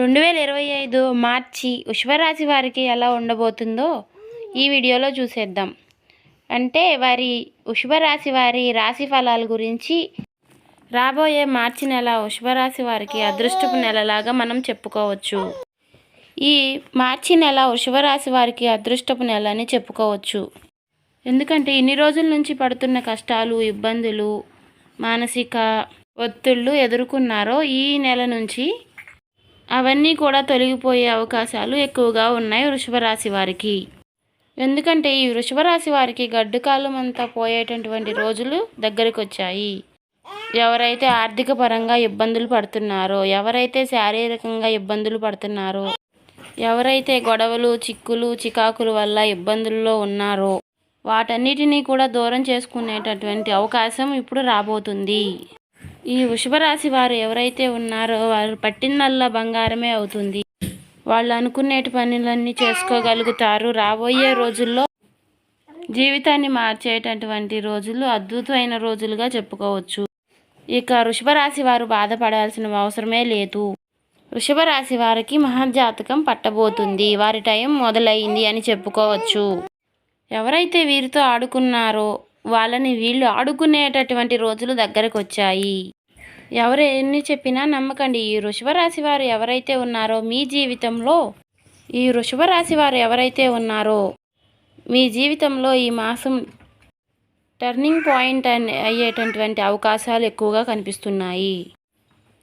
రెండు వేల ఇరవై ఐదు మార్చి వృషభరాశి వారికి ఎలా ఉండబోతుందో ఈ వీడియోలో చూసేద్దాం. అంటే వారి వృషభరాశి వారి రాశి ఫలాల గురించి రాబోయే మార్చి నెల వృషభరాశి వారికి అదృష్టపు నెలలాగా మనం చెప్పుకోవచ్చు. ఈ మార్చి నెల వృషభరాశి వారికి అదృష్టపు నెల అని చెప్పుకోవచ్చు. ఎందుకంటే ఇన్ని రోజుల నుంచి పడుతున్న కష్టాలు ఇబ్బందులు మానసిక ఒత్తిళ్ళు ఎదుర్కొన్నారో ఈ నెల నుంచి అవన్నీ కూడా తొలగిపోయే అవకాశాలు ఎక్కువగా ఉన్నాయి వృషభ రాశి వారికి. ఎందుకంటే ఈ వృషభ రాశి వారికి గడ్డుకాలం అంతా పోయేటటువంటి రోజులు దగ్గరికి వచ్చాయి ఎవరైతే ఆర్థిక పరంగా ఇబ్బందులు పడుతున్నారో ఎవరైతే శారీరకంగా ఇబ్బందులు పడుతున్నారో ఎవరైతే గొడవలు చిక్కులు చికాకుల వల్ల ఇబ్బందుల్లో ఉన్నారో వాటన్నిటినీ కూడా దూరం చేసుకునేటటువంటి అవకాశం ఇప్పుడు రాబోతుంది. ఈ వృషభరాశి వారు ఎవరైతే ఉన్నారో వారు పట్టిందల్లా బంగారమే అవుతుంది. వాళ్ళు అనుకునేటి పనులన్నీ చేసుకోగలుగుతారు. రాబోయే రోజుల్లో జీవితాన్ని మార్చేటటువంటి రోజులు అద్భుతమైన రోజులుగా చెప్పుకోవచ్చు. ఇక వృషభరాశి వారు బాధపడాల్సిన అవసరమే లేదు. వృషభరాశి వారికి మహాజాతకం పట్టబోతుంది. వారి టైం మొదలైంది అని చెప్పుకోవచ్చు. ఎవరైతే వీరితో ఆడుకున్నారో వాళ్ళని వీళ్ళు ఆడుకునేటటువంటి రోజులు దగ్గరకు వచ్చాయి ఎవరు ఎన్ని చెప్పినా నమ్మకండి. ఈ వృషభరాశి వారు ఎవరైతే ఉన్నారో మీ జీవితంలో ఈ వృషభరాశి వారు ఎవరైతే ఉన్నారో మీ జీవితంలో ఈ మాసం టర్నింగ్ పాయింట్ అయ్యేటటువంటి అవకాశాలు ఎక్కువగా కనిపిస్తున్నాయి.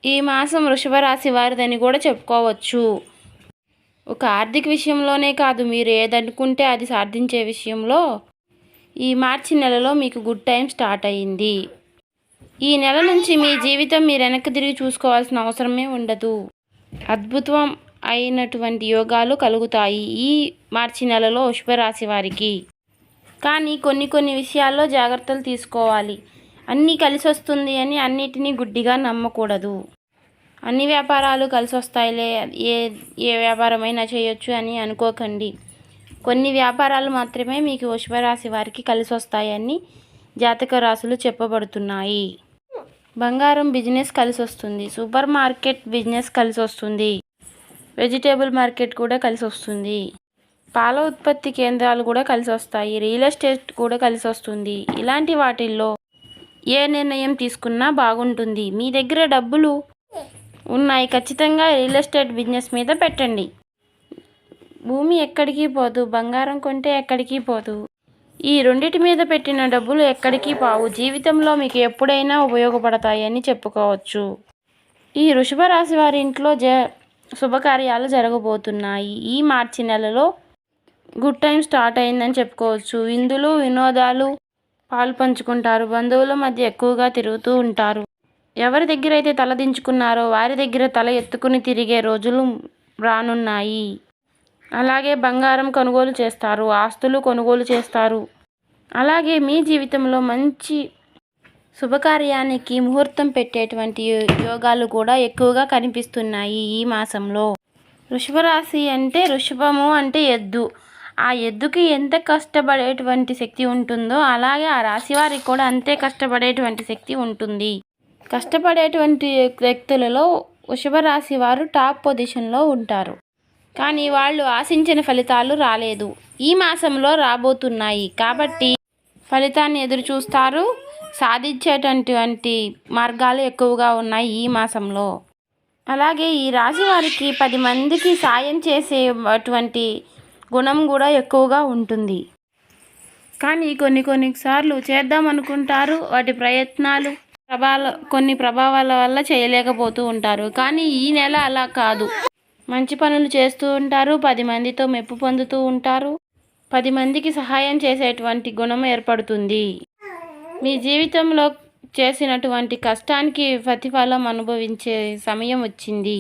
ఈ మాసం వృషభ రాశి వారిదని కూడా చెప్పుకోవచ్చు. ఒక ఆర్థిక విషయంలోనే కాదు మీరు ఏదనుకుంటే అది సాధించే విషయంలో ఈ మార్చి నెలలో మీకు గుడ్ టైం స్టార్ట్ అయ్యింది. ఈ నెల నుంచి మీ జీవితం మీరు వెనక్కి తిరిగి చూసుకోవాల్సిన అవసరమే ఉండదు. అద్భుతం అయినటువంటి యోగాలు కలుగుతాయి ఈ మార్చి నెలలో వృషభరాశి వారికి. కానీ కొన్ని కొన్ని విషయాల్లో జాగ్రత్తలు తీసుకోవాలి. అన్నీ కలిసి వస్తుంది అని అన్నిటినీ గుడ్డిగా నమ్మకూడదు. అన్ని వ్యాపారాలు కలిసి వస్తాయిలే ఏ ఏ వ్యాపారమైనా చేయొచ్చు అని అనుకోకండి. కొన్ని వ్యాపారాలు మాత్రమే మీకు వృషభరాశి వారికి కలిసి వస్తాయని జాతక రాశులు చెప్పబడుతున్నాయి. బంగారం బిజినెస్ కలిసి వస్తుంది సూపర్ మార్కెట్ బిజినెస్ కలిసి వస్తుంది వెజిటేబుల్ మార్కెట్ కూడా కలిసి వస్తుంది పాల ఉత్పత్తి కేంద్రాలు కూడా కలిసి వస్తాయి రియల్ ఎస్టేట్ కూడా కలిసి వస్తుంది ఇలాంటి వాటిల్లో ఏ నిర్ణయం తీసుకున్నా బాగుంటుంది. మీ దగ్గర డబ్బులు ఉన్నాయి. ఖచ్చితంగా రియల్ ఎస్టేట్ బిజినెస్ మీద పెట్టండి. భూమి ఎక్కడికి పోదు. బంగారం కొంటే ఎక్కడికి పోదు. ఈ రెండిటి మీద పెట్టిన డబ్బులు ఎక్కడికి పావు? జీవితంలో మీకు ఎప్పుడైనా ఉపయోగపడతాయని చెప్పుకోవచ్చు. ఈ వృషభ రాశి వారి ఇంట్లో జ శుభకార్యాలు జరగబోతున్నాయి. ఈ మార్చి నెలలో గుడ్ టైం స్టార్ట్ అయిందని చెప్పుకోవచ్చు. విందులు వినోదాలు పాలు పంచుకుంటారు బంధువుల మధ్య ఎక్కువగా తిరుగుతూ ఉంటారు. ఎవరి దగ్గర అయితే తల దించుకున్నారో వారి దగ్గర తల ఎత్తుకుని తిరిగే రోజులు రానున్నాయి. అలాగే బంగారం కొనుగోలు చేస్తారు. ఆస్తులు కొనుగోలు చేస్తారు. అలాగే మీ జీవితంలో మంచి శుభకార్యానికి ముహూర్తం పెట్టేటువంటి యోగాలు కూడా ఎక్కువగా కనిపిస్తున్నాయి ఈ మాసంలో. వృషభరాశి అంటే వృషభము అంటే ఎద్దు. ఆ ఎద్దుకి ఎంత కష్టపడేటువంటి శక్తి ఉంటుందో అలాగే ఆ రాశి వారికి కూడా అంతే కష్టపడేటువంటి శక్తి ఉంటుంది. కష్టపడేటువంటి వ్యక్తులలో వృషభరాశి వారు టాప్ పొజిషన్లో ఉంటారు. కానీ వాళ్ళు ఆశించిన ఫలితాలు రాలేదు. ఈ మాసంలో రాబోతున్నాయి. కాబట్టి ఫలితాన్ని ఎదురు చూస్తారు. సాధించేటటువంటి మార్గాలు ఎక్కువగా ఉన్నాయి ఈ మాసంలో. అలాగే ఈ రాశి వారికి పది మందికి సాయం చేసేటువంటి గుణం కూడా ఎక్కువగా ఉంటుంది. కానీ కొన్ని కొన్నిసార్లు చేద్దాం అనుకుంటారు. వాటి ప్రయత్నాలు ప్రభావ కొన్ని ప్రభావాల వల్ల చేయలేకపోతూ ఉంటారు. కానీ ఈ నెల అలా కాదు. మంచి పనులు చేస్తూ ఉంటారు. పది మందితో మెప్పు పొందుతూ ఉంటారు. పది మందికి సహాయం చేసేటువంటి గుణం ఏర్పడుతుంది. మీ జీవితంలో చేసినటువంటి కష్టానికి ప్రతిఫలం అనుభవించే సమయం వచ్చింది.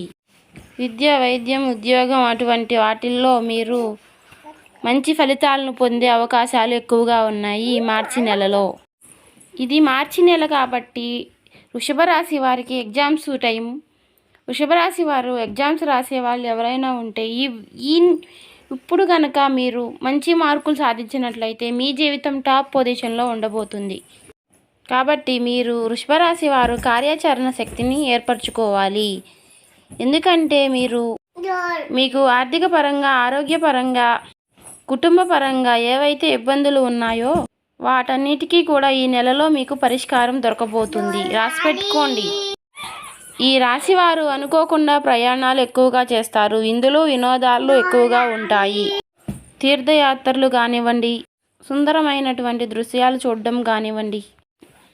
విద్య వైద్యం ఉద్యోగం అటువంటి వాటిల్లో మీరు మంచి ఫలితాలను పొందే అవకాశాలు ఎక్కువగా ఉన్నాయి ఈ మార్చి నెలలో. ఇది మార్చి నెల కాబట్టి వృషభ రాశి వారికి ఎగ్జామ్స్ టైం. వృషభ రాశి వారు ఎగ్జామ్స్ రాసే వాళ్ళు ఎవరైనా ఉంటే ఈ ఈ ఇప్పుడు కనుక మీరు మంచి మార్కులు సాధించినట్లయితే మీ జీవితం టాప్ పొజిషన్లో ఉండబోతుంది. కాబట్టి మీరు వృషభరాశి వారు కార్యాచరణ శక్తిని ఏర్పరచుకోవాలి. ఎందుకంటే మీరు మీకు ఆర్థిక పరంగా ఆరోగ్యపరంగా కుటుంబ పరంగా ఏవైతే ఇబ్బందులు ఉన్నాయో వాటన్నిటికీ కూడా ఈ నెలలో మీకు పరిష్కారం దొరకబోతుంది. రాసి పెట్టుకోండి. ఈ రాశి వారు అనుకోకుండా ప్రయాణాలు ఎక్కువగా చేస్తారు. ఇందులో వినోదాలు ఎక్కువగా ఉంటాయి. తీర్థయాత్రలు కానివ్వండి సుందరమైనటువంటి దృశ్యాలు చూడడం కానివ్వండి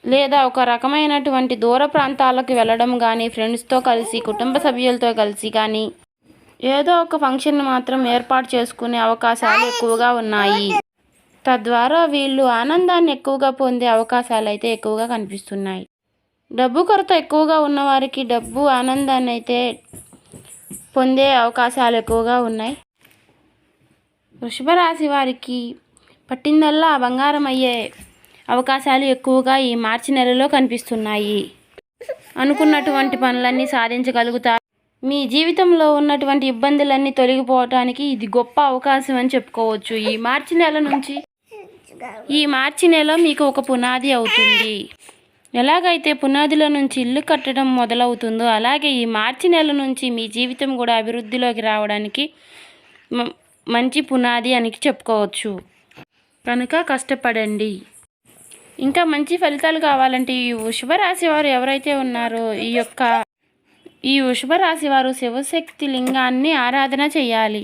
లేదా ఒక రకమైనటువంటి దూర ప్రాంతాలకు వెళ్ళడం కానీ ఫ్రెండ్స్తో కలిసి కుటుంబ సభ్యులతో కలిసి కానీ ఏదో ఒక ఫంక్షన్ మాత్రం ఏర్పాటు చేసుకునే అవకాశాలు ఎక్కువగా ఉన్నాయి. తద్వారా వీళ్ళు ఆనందాన్ని ఎక్కువగా పొందే అవకాశాలు అయితే ఎక్కువగా కనిపిస్తున్నాయి. డబ్బు కొరత ఎక్కువగా ఉన్నవారికి డబ్బు ఆనందాన్ని అయితే పొందే అవకాశాలు ఎక్కువగా ఉన్నాయి. వృషభ రాశి వారికి పట్టిందల్లా బంగారం అయ్యే అవకాశాలు ఎక్కువగా ఈ మార్చి నెలలో కనిపిస్తున్నాయి. అనుకున్నటువంటి పనులన్నీ సాధించగలుగుతారు. మీ జీవితంలో ఉన్నటువంటి ఇబ్బందులన్నీ తొలగిపోవటానికి ఇది గొప్ప అవకాశం అని చెప్పుకోవచ్చు. ఈ మార్చి నెల నుంచి ఈ మార్చి నెల మీకు ఒక పునాది అవుతుంది. ఎలాగైతే పునాదిలో నుంచి ఇల్లు కట్టడం మొదలవుతుందో అలాగే ఈ మార్చి నెల నుంచి మీ జీవితం కూడా అభివృద్ధిలోకి రావడానికి మంచి పునాది అని చెప్పుకోవచ్చు. కనుక కష్టపడండి. ఇంకా మంచి ఫలితాలు కావాలంటే ఈ వృషభరాశి వారు ఎవరైతే ఉన్నారో ఈ యొక్క ఈ వృషభరాశి వారు శివశక్తి లింగాన్ని ఆరాధన చేయాలి.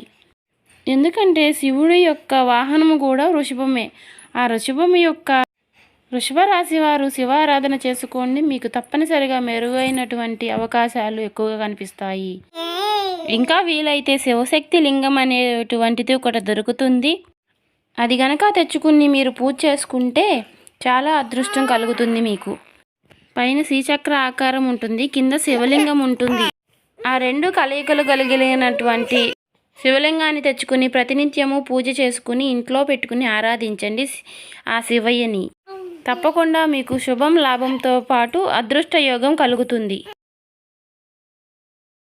ఎందుకంటే శివుడి యొక్క వాహనము కూడా వృషభమే. ఆ వృషభం యొక్క వృషభ రాశి వారు శివారాధన చేసుకోండి. మీకు తప్పనిసరిగా మెరుగైనటువంటి అవకాశాలు ఎక్కువగా కనిపిస్తాయి. ఇంకా వీలైతే శివశక్తి లింగం అనేటువంటిది ఒకటి దొరుకుతుంది. అది గనక తెచ్చుకుని మీరు పూజ చేసుకుంటే చాలా అదృష్టం కలుగుతుంది మీకు. పైన శ్రీచక్ర ఆకారం ఉంటుంది కింద శివలింగం ఉంటుంది. ఆ రెండు కలయికలు కలిగినటువంటి శివలింగాన్ని తెచ్చుకుని ప్రతినిత్యము పూజ చేసుకుని ఇంట్లో పెట్టుకుని ఆరాధించండి ఆ శివయ్యని. తప్పకుండా మీకు శుభం లాభంతో పాటు అదృష్ట యోగం కలుగుతుంది.